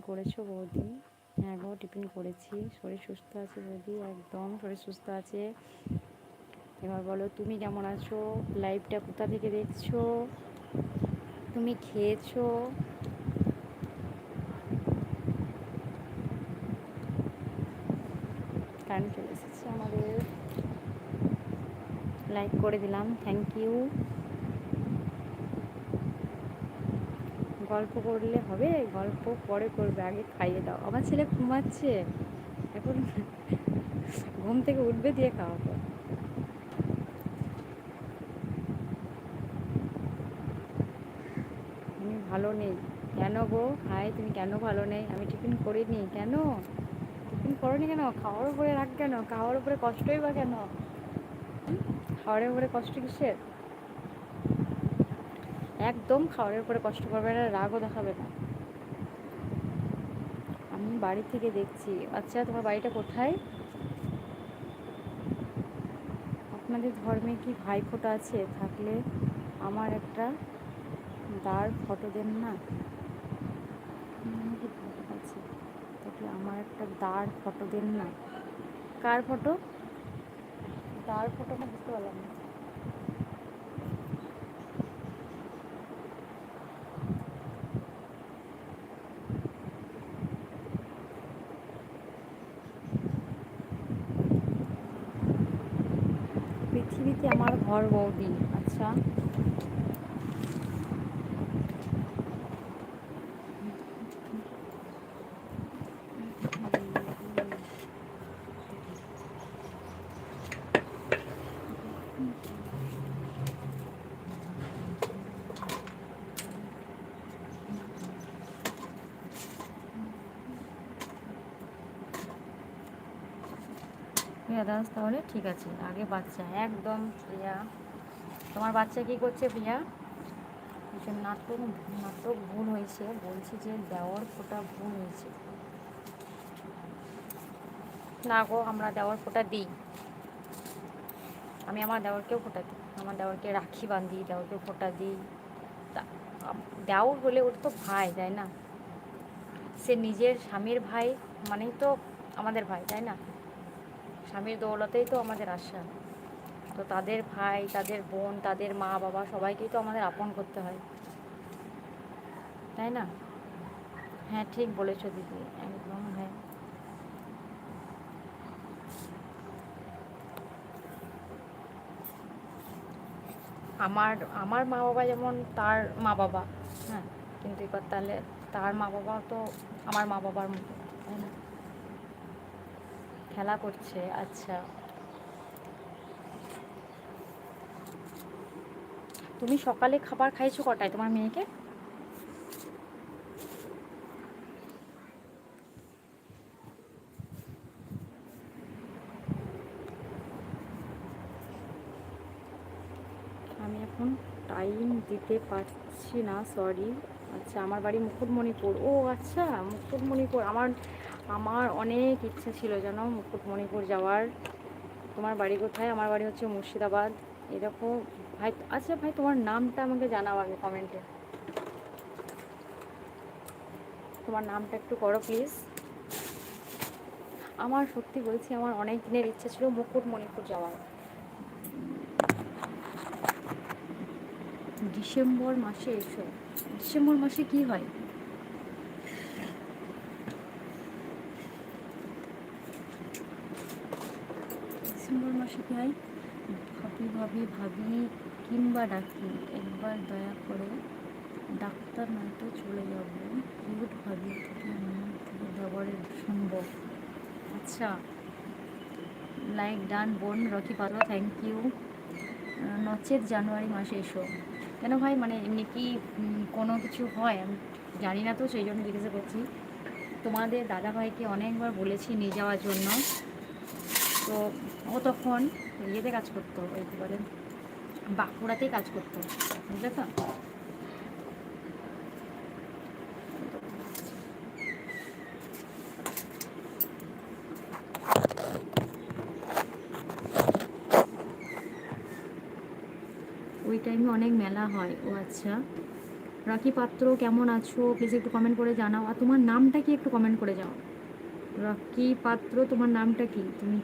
করেছ বৌদি? হ্যাঁ গো, টিফিন করেছি। শরীর সুস্থ আছে বৌদি, একদম শরীর সুস্থ আছে। এবার বলো, তুমি কেমন আছো? লাইভটা কোথা থেকে দেখছ? তুমি খেয়েছো? কারেন্ট চলে এসেছে আমাদের। লাইক করে দিলাম থ্যাংক ইউ গল্প করলে হবে, গল্প পরে করবে, আগে খাইয়ে দাও। আমার ছেলে ঘুমাচ্ছে। এখন ঘুম থেকে উঠবে দিয়ে খাওয়াবো। আমি ভালো নেই। কেন গো? হাই তুমি কেন ভালো নেই? আমি টিফিন করিনি। কেন? টিফিন করনি কেন? খাওয়ার উপরে রাখ কেন? খাওয়ার উপরে কষ্টই বা কেন? হুম? খাওয়ারের উপরে কষ্ট কিসের? একদম খাওয়ারের উপরে কষ্ট করবে না, রাগও দেখাবে না। আমি বাড়ি থেকে দেখছি। আচ্ছা তোমার বাড়িটা কোথায়? আপনাদের ধর্মে কি ভাই ফোঁটা আছে? থাকলে আমার একটা দাঁড় ফটো দেন না? আছে। আমার একটা দাঁড় ফটো দেন না? কার ফটো? দাঁড় ফটো না বুঝতে পারলাম না। পৃথিবীতে আমার ঘর বৌদি আচ্ছা। প্রিয়া দাস তাহলে, ঠিক আছে। আগে বাচ্চা, একদম প্রিয়া। তোমার বাচ্চা কি করছে প্রিয়া? কিছু নাটক নাটক ভুল হয়েছে, বলছি যে দেওয়ার ফোঁটা ভুল হয়েছে। না গো, আমরা দেওয়ার ফোঁটা দিই। আমি আমার দেওয়ারকেও ফোঁটা দিই। আমার দেওয়ারকে রাখি বাঁধি দেওয়ারকে ফোঁটা দিই। দেওর হলে ওর তো ভাই, তাই না? সে নিজের স্বামীর ভাই মানেই তো আমাদের ভাই, তাই না? স্বামীর দৌলতেই তো আমাদের আশা। তো তাদের ভাই, তাদের বোন, তাদের মা, বাবা সবাইকেই তো আমাদের আপন করতে হয়। তাই না? হ্যাঁ ঠিক বলেছ দিদি, একদম হ্যাঁ। আমার আমার মা বাবা যেমন তার মা বাবা হ্যাঁ কিন্তু এবার তাহলে তার মা বাবা তো আমার মা বাবার মতো, তাই না? খেলা করছে আচ্ছা। তুমি সকালে খাবার খাইছো কটায় তোমার মেয়েকে? আমি এখন টাইম দিতে পারছি না সরি আচ্ছা আমার বাড়ি মুকুটমণিপুর। ও আচ্ছা মুকুটমণিপুর। আমার আমার অনেক ইচ্ছা ছিল যেন মুকুটমণিপুর যাওয়ার। তোমার বাড়ি কোথায়? আমার বাড়ি হচ্ছে মুর্শিদাবাদ। এরকম, ভাই আচ্ছা ভাই, তোমার নামটা আমাকে জানাও আগে কমেন্টে তোমার নামটা একটু করো প্লিজ আমার সত্যি বলছি, আমার অনেক দিনের ইচ্ছা ছিল মুকুটমণিপুর যাওয়ার। ডিসেম্বর মাসে এসো। ডিসেম্বর মাসে কি হয়? ডিসেম্বর মাসে কি হয়? ভাবি ভাবি ভাবি কিংবা ডাকি, একবার দয়া করে ডাক্তার নয়তো চলে যাব। কিউট ভাবি ব্যবহারের শুনব আচ্ছা লাইক ডান বোন রকি পালো থ্যাংক ইউ নচেত জানুয়ারি মাসে এসো। কেন ভাই? মানে এমনি কি কোনো কিছু হয়? আমি জানি না তো, সেই জন্য জিজ্ঞাসা করছি। তোমাদের দাদা ভাইকে অনেকবার বলেছি নিয়ে যাওয়ার জন্য। তো ও তখন ইয়েতে কাজ করতো, ওই কী বলে, বাঁকুড়াতেই কাজ করতো, বুঝলে তো? ওই টাইমে অনেক মেলা হয়। ও আচ্ছা। রাখি পাত্র, কেমন আছো? প্লিজ একটু কমেন্ট করে জানাও। আর তোমার নামটা কি একটু কমেন্ট করে যাও রাখি পাত্র, তোমার নামটা কি? তুমি